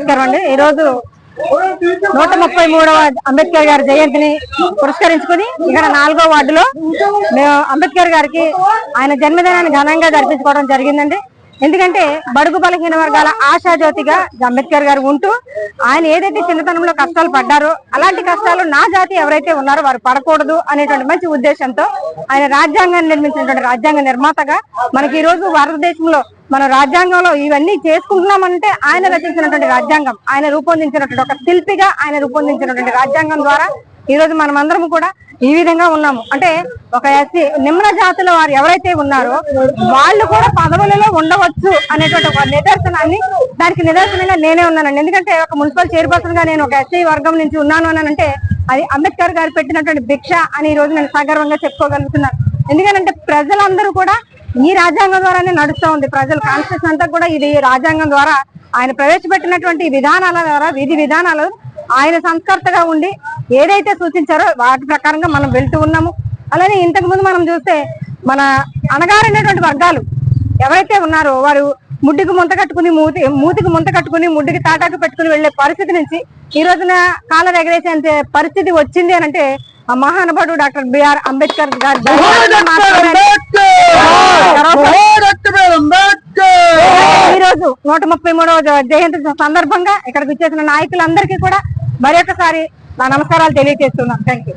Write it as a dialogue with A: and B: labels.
A: నమస్కారం అండి ఈ రోజు నూట ముప్పై మూడవ అంబేద్కర్ గారి జయంతిని పురస్కరించుకుని ఇక్కడ నాలుగో వార్డులో మేము అంబేద్కర్ గారికి ఆయన జన్మదినాన్ని ఘనంగా జరిపించుకోవడం జరిగిందండి. ఎందుకంటే బడుగు బలహీన వర్గాల ఆశాజ్యోతిగా అంబేద్కర్ గారు ఉంటూ ఆయన ఏదైతే చిన్నతనంలో కష్టాలు పడ్డారో అలాంటి కష్టాలు నా జాతి ఎవరైతే ఉన్నారో వారు పడకూడదు అనేటువంటి మంచి ఉద్దేశంతో ఆయన రాజ్యాంగాన్ని నిర్మించినటువంటి రాజ్యాంగ నిర్మాతగా మనకి ఈ రోజు భారతదేశంలో మన రాజ్యాంగంలో ఇవన్నీ చేసుకుంటున్నామంటే ఆయన రచించినటువంటి రాజ్యాంగం ఆయన రూపొందించినటువంటి ఒక శిల్పిగా ఆయన రూపొందించినటువంటి రాజ్యాంగం ద్వారా ఈ రోజు మనమందరం కూడా ఈ విధంగా ఉన్నాము. అంటే ఒక ఎస్సీ నిమ్న జాతుల వారు ఎవరైతే ఉన్నారో వాళ్ళు కూడా పదవులలో ఉండవచ్చు అనేటువంటి ఒక నిదర్శనాన్ని దానికి నిదర్శనంగా నేనే ఉన్నానండి. ఎందుకంటే ఒక మున్సిపల్ చైర్పర్సన్గా నేను ఒక ఎస్సీ వర్గం నుంచి ఉన్నాను అని అంటే అది అంబేద్కర్ గారు పెట్టినటువంటి భిక్ష అని ఈ రోజు నేను సగర్వంగా చెప్పుకోగలుగుతున్నాను. ఎందుకంటే ప్రజలందరూ కూడా ఈ రాజ్యాంగం ద్వారానే నడుస్తూ ఉంది. ప్రజల కాన్స్టిట్యూషన్ అంతా కూడా ఇది రాజ్యాంగం ద్వారా ఆయన ప్రవేశపెట్టినటువంటి విధానాల ద్వారా విధి విధానాలు ఆయన సంస్కర్తగా ఉండి ఏదైతే సూచించారో వాటి ప్రకారంగా మనం వెళ్తూ ఉన్నాము. అలానే ఇంతకు ముందు మనం చూస్తే మన అణగారినటువంటి వర్గాలు ఎవరైతే ఉన్నారో వారు ముడ్డికి ముంత కట్టుకుని మూతి మూతికి ముంత కట్టుకుని ముడ్డికి తాటాకు పెట్టుకుని వెళ్ళే పరిస్థితి నుంచి ఈ రోజున కాలం ఎగరేసే పరిస్థితి వచ్చింది అని అంటే ఆ మహానుభావుడు డాక్టర్ బిఆర్ అంబేద్కర్ గారు మాత్రమే ఈ రోజు నూట ముప్పై మూడవ జయంతి సందర్భంగా ఇక్కడికి వచ్చేసిన నాయకులందరికీ కూడా మరొకసారి నా నమస్కారాలు తెలియజేస్తున్నాను థ్యాంక్ యూ